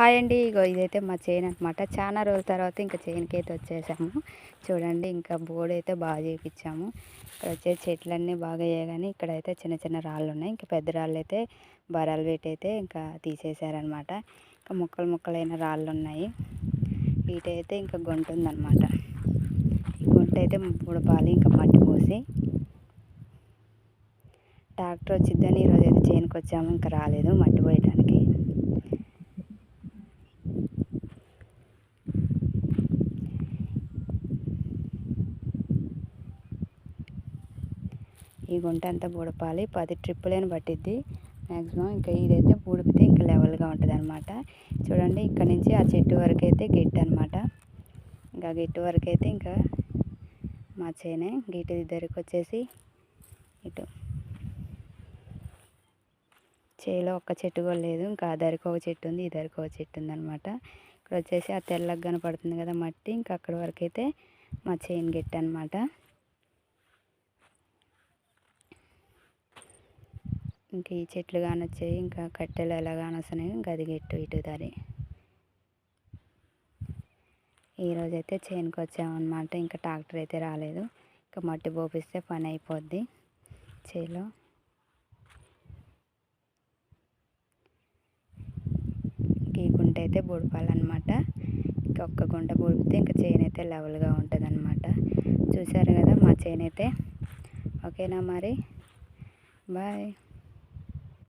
Hi అండి. ఇగో ఇదైతే మా చైన్ అనమాట చాలా రోజుల తర్వాత ఇంకా చైన్కి అయితే వచ్చేసాము. చూడండి ఇంకా బోర్డు అయితే బాగా చేయించాము ఇక్కడ వచ్చే చెట్లన్నీ బాగా అయ్యాయి ఇక్కడైతే చిన్న చిన్న రాళ్ళు ఉన్నాయి ఇంకా పెద్ద రాళ్ళు అయితే బరాలు పెట్టి అయితే ఇంకా తీసేసారనమాట ఇంకా ముక్కలు ముక్కలైన రాళ్ళు ఉన్నాయి వీటైతే ఇంకా గుంట ఉందన్నమాట. గుంట అయితే బుడపాలి ఇంకా మట్టి పోసి. ట్రాక్టర్ వచ్చిద్దని ఈరోజు అయితే చేనుకి వచ్చాము ఇంకా రాలేదు మట్టి పోయడానికి ఈ గుంట అంతా బుడపాలి పది ట్రిప్పులైన పట్టిద్ది. మ్యాక్సిమం ఇంకా ఇదైతే బుడిపితే ఇంకా లెవెల్గా ఉంటుంది అనమాట చూడండి ఇక్కడ నుంచి ఆ చెట్టు వరకు అయితే గిట్ అనమాట ఇంకా గిట్టు వరకు అయితే ఇంకా మా చేనే గిట్టు దగ్గరికి వచ్చేసి ఇటు. చేలో ఒక్క చెట్టు కూడా లేదు. ఇంకా ఆ దరికి ఒక చెట్టు ఉంది ఈ దరికి ఒక చెట్టు ఉంది అనమాట ఇక్కడ వచ్చేసి ఆ తెల్లగా కనపడుతుంది కదా మట్టి. ఇంకా అక్కడ వరకు అయితే మా చైన్ గిట్టు అనమాట ఇంకా ఈ చెట్లు కానొచ్చాయి ఇంకా కట్టెలు ఎలా కానొస్తున్నాయి ఇంకా అది గెట్టు ఇటు దారి. ఈరోజు అయితే చేనుకి వచ్చామన్నమాట ఇంకా ట్రాక్టర్ అయితే రాలేదు. ఇంకా మట్టి పోపిస్తే పని అయిపోద్ది చేలో ఈ గుంట అయితే బుడపాలన్నమాట. ఇంకా ఒక్క గుంట బుడిపితే ఇంకా చేను అయితే లెవెల్గా ఉంటుంది అనమాట చూసారు కదా మా చేను అయితే ఓకేనా మరి? బాయ్.